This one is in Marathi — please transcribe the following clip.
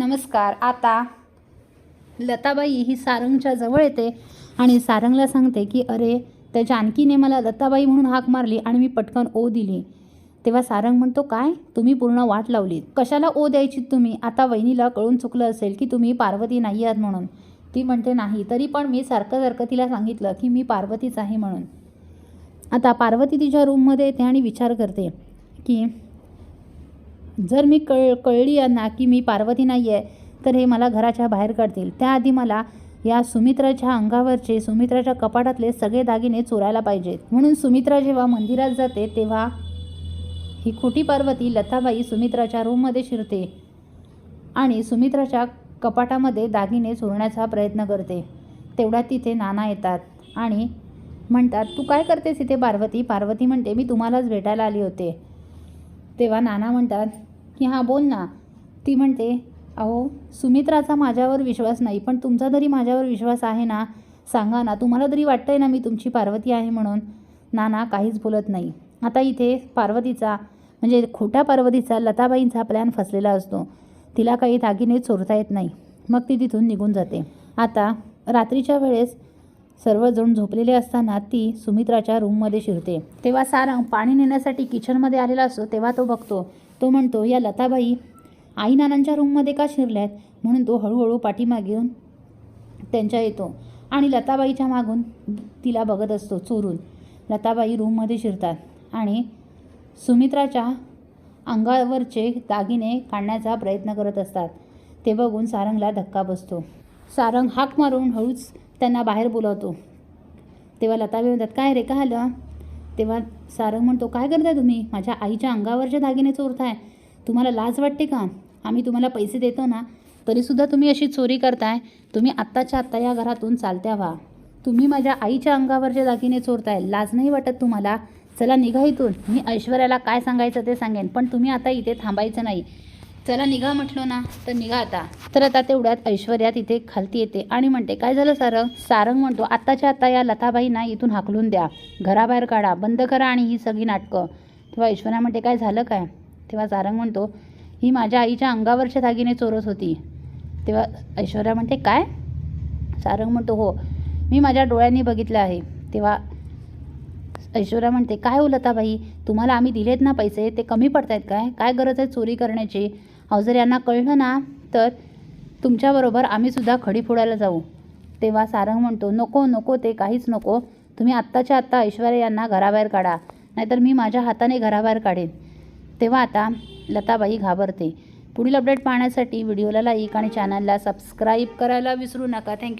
नमस्कार आता लताबाई ही सारंगच्या जवळ येते आणि सारंगला सांगते की अरे त्या जानकीने मला लताबाई म्हणून हाक मारली आणि मी पटकन ओ दिली. तेव्हा सारंग म्हणतो काय? तुम्ही पूर्ण वाट लावली कशाला ओ द्यायची तुम्ही? आता वहिनीला कळून चुकलं असेल की तुम्ही पार्वती नाही आहात म्हणून. ती म्हणते नाही तरी पण मी सारखं सारखं तिला सांगितलं की मी पार्वतीच आहे म्हणून. आता पार्वती तिच्या रूममध्ये येते आणि विचार करते की जर मी कळ कळली यांना की मी पार्वती नाही आहे तर हे मला घराच्या बाहेर काढतील. त्याआधी मला या सुमित्राच्या अंगावरचे सुमित्राच्या कपाटातले सगळे दागिने चोरायला पाहिजेत. म्हणून सुमित्रा जेव्हा मंदिरात जाते तेव्हा ही खोटी पार्वती लताबाई सुमित्राच्या रूममध्ये शिरते आणि सुमित्राच्या कपाटामध्ये दागिने चोरण्याचा प्रयत्न करते. तेवढ्यात तिथे नाना येतात आणि म्हणतात तू काय करतेस इथे पार्वती? पार्वती म्हणते मी तुम्हालाच भेटायला आली होते. तेव्हा नाना म्हणतात की हां बोल ना. ती म्हणते अहो सुमित्राचा माझ्यावर विश्वास नाही पण तुमचा तरी माझ्यावर विश्वास आहे ना सांगा ना तुम्हाला तरी वाटतंय ना मी तुमची पार्वती आहे म्हणून? ना ना काहीच बोलत नाही. आता इथे पार्वतीचा म्हणजे खोट्या पार्वतीचा लताबाईंचा प्लॅन फसलेला असतो. तिला काही दागिने चोरता येत नाही. मग ती तिथून निघून जाते. आता रात्रीच्या वेळेस सर्वजण झोपलेले असताना ती सुमित्राच्या रूममध्ये शिरते. तेव्हा सारंग पाणी नेण्यासाठी किचनमध्ये आलेला असतो तेव्हा तो बघतो. तो म्हणतो या लताबाई आई नानांच्या रूममध्ये का शिरल्यात? म्हणून तो हळूहळू पाठीमागून त्यांच्या येतो आणि लताबाईच्या मागून तिला बघत असतो चोरून. लताबाई रूममध्ये शिरतात आणि सुमित्राच्या अंगावरचे दागिने काढण्याचा प्रयत्न करत असतात. ते बघून सारंगला धक्का बसतो. सारंग हाक मारून हळूच त्यांना बाहेर बोलावतो. तेव्हा लताबाई म्हणतात काय रे का आलं? तेव्हा सारंग म्हणतो काय करताय तुम्ही? माझ्या आईच्या अंगावरचे दागिने चोरताय. तुम्हाला लाज वाटते का? आम्ही तुम्हाला पैसे देतो ना तरीसुद्धा तुम्ही अशी चोरी करताय. तुम्ही आत्ताच्या आत्ता या घरातून चालत्या व्हा. तुम्ही माझ्या आईच्या अंगावरचे दागिने चोरताय. लाज नाही वाटत तुम्हाला. चला निघा इथून. मी ऐश्वर्याला काय सांगायचं ते सांगेन. पण तुम्ही आता इथे थांबायचं नाही. चला निघा म्हटलो ना तर निघा आता. तर आता तेवढ्यात ऐश्वर्या तिथे खालती येते आणि म्हणते काय झालं सारंग सारंग म्हणतो आत्ताच्या आत्ता या लताबाईंना इथून हाकलून द्या. घराबाहेर काढा. बंद करा आणि ही सगळी नाटकं. तेव्हा ऐश्वर्या म्हणते काय झालं काय? तेव्हा सारंग म्हणतो ही माझ्या आईच्या अंगावरच्या दागिने चोरत होती. तेव्हा ऐश्वर्या म्हणते काय? सारंग म्हणतो हो मी माझ्या डोळ्यांनी बघितलं आहे. तेव्हा ऐश्वर्या म्हणते काय हो लताबाई? तुम्हाला आम्ही दिलेत ना पैसे? ते कमी पडत आहेत काय? काय गरज आहे चोरी करण्याची? अहो जर यांना कळलं ना तर तुमच्याबरोबर आम्हीसुद्धा खडी फोडायला जाऊ. तेव्हा सारंग म्हणतो नको नको ते काहीच नको. तुम्ही आत्ताच्या आत्ता ऐश्वर्या यांना घराबाहेर काढा. नाहीतर मी माझ्या हाताने घराबाहेर काढेन. तेव्हा आता लताबाई घाबरते. पुढील अपडेट पाहण्यासाठी व्हिडिओला लाईक आणि चॅनलला सबस्क्राईब करायला विसरू नका. थँक्यू